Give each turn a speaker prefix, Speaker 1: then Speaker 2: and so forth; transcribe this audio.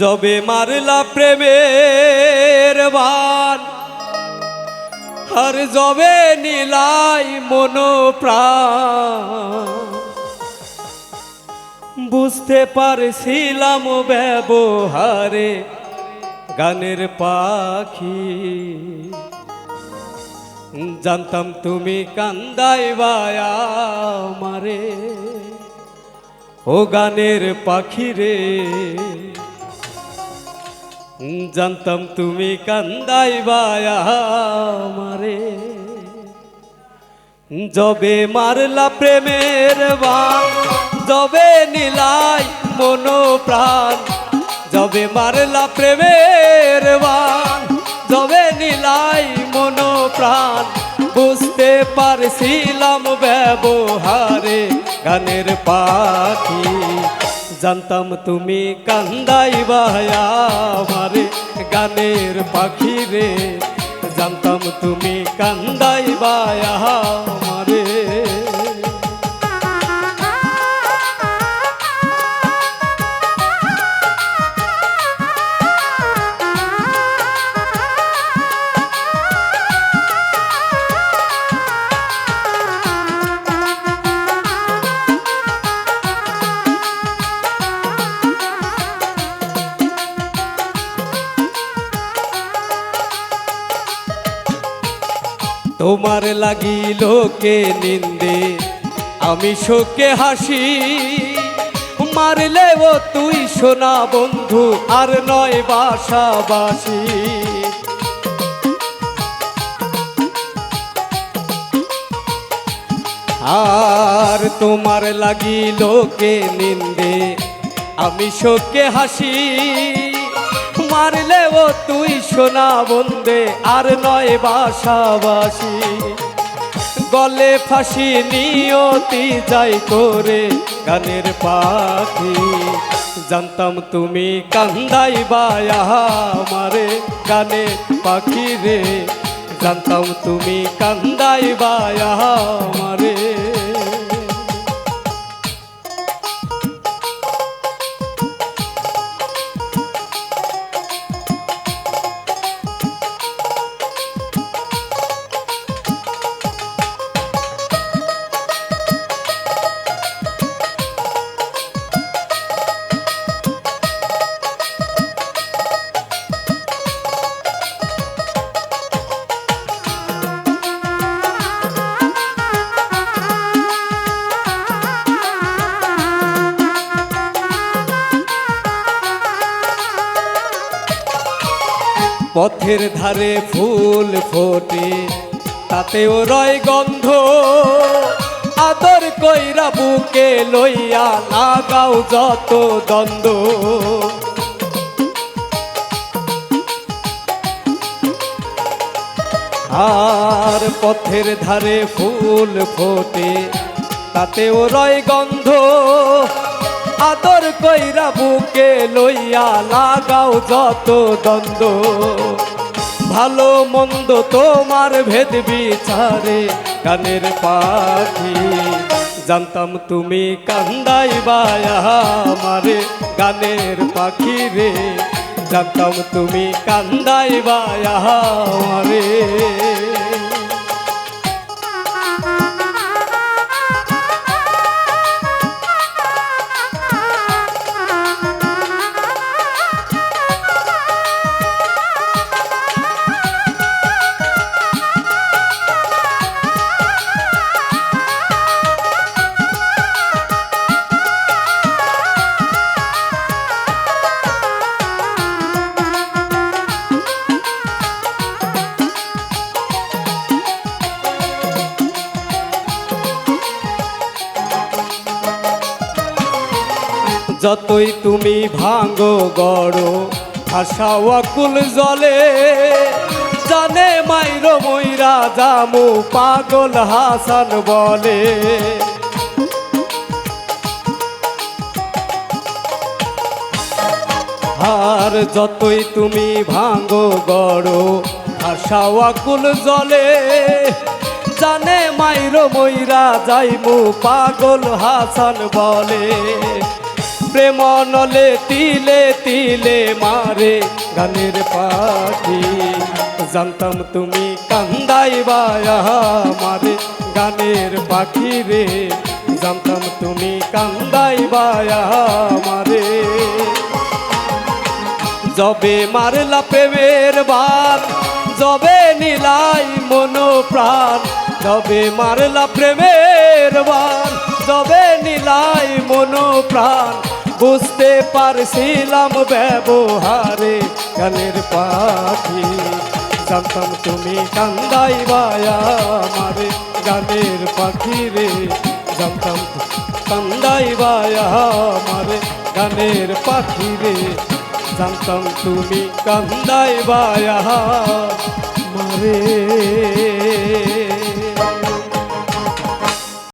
Speaker 1: যবে মারলা প্রেমের বান, আর যবে নীলাই মন বুঝতে পারছিলাম ব্যবহারে গানের পাখি। জানতাম তুমি কান্দাই বায়া মারে, ও গানের পাখি রে। জানতাম তুমি কান্দাই মারে যবে মারলা প্রেমের বান, যবে নীলাই মন প্রাণ যবে মারলা প্রেমের বান, যবে নীলাই মন প্রাণ বুঝতে পারছিলাম ব্যবহারে গানের পাখি। জানতাম তুমি কান্দাই বায়া আমারে গানের পাখি রে জানতাম তুমি কান্দাই বায়া তোমার লাগি লোকে নিন্দে। আমি শোকে হাসি, মারলে ও তুই সোনা বন্ধু, আর নয় বাসাবাসি। আর তোমার লাগি লোকে নিন্দে। আমি শোকে হাসি মারলে ও তুই সোনা বন্দে আর নয় বাসাবাসি। গলে ফাঁসি নিয়তি যাই করে গানের পাখি। জানতাম তুমি কান্দাই বায়া মারে গানে পাখি রে। জানতাম তুমি কান্দাই বায়া পথের ধারে ফুল ফোটে, তাতেও রয় গন্ধ। আদর কইরা বুকে লইয়া লাগাও যত দ্বন্দ্ব। আর পথের ধারে ফুল ফোটে, তাতেও রয় গন্ধ। আদর কইরা বুকে লইয়া লাগাও যত দ্বন্দ্ব। ভালো মন্দ তোমার ভেদ বিচারে কানের পাখি। জানতাম তুমি কান্দাই বায়া মারে গানের পাখি রে। জানতাম তুমি কান্দাই বায়া যতই তুমি ভাঙ্গো গড় ভাষা ওয়াকুল জলে, জানে মাইর ময়রা জামু পাগল হাসান বলে। আর যতই তুমি ভাঙ্গো গড় ভাষা ওয়াকুল জলে, জানে মাইর ময়রা যাইমু পাগল হাসান বলে। প্রেম নলে তিলে তিলে মারে গানের পাখি। জানতাম তুমি কান্দাই কান্দাইবা মারে গানের পাখি রে। জানতাম তুমি কান্দাই কান্দাইবা মারে। জবে মারলা প্রেমের বান জবে নিলাই মন প্রাণ যবে মারলা প্রেমের বান জবে নিলাই মন প্রাণ বুঝতে পারছিলাম ব্যবহারে গানের পাখি জানতাম তুমি কান্দাইবায়া আমারে গানের পাখি রে জানতাম কান্দাইবায়া আমারে গানের পাখি রে জানতাম তুমি কান্দাই বায়া মারে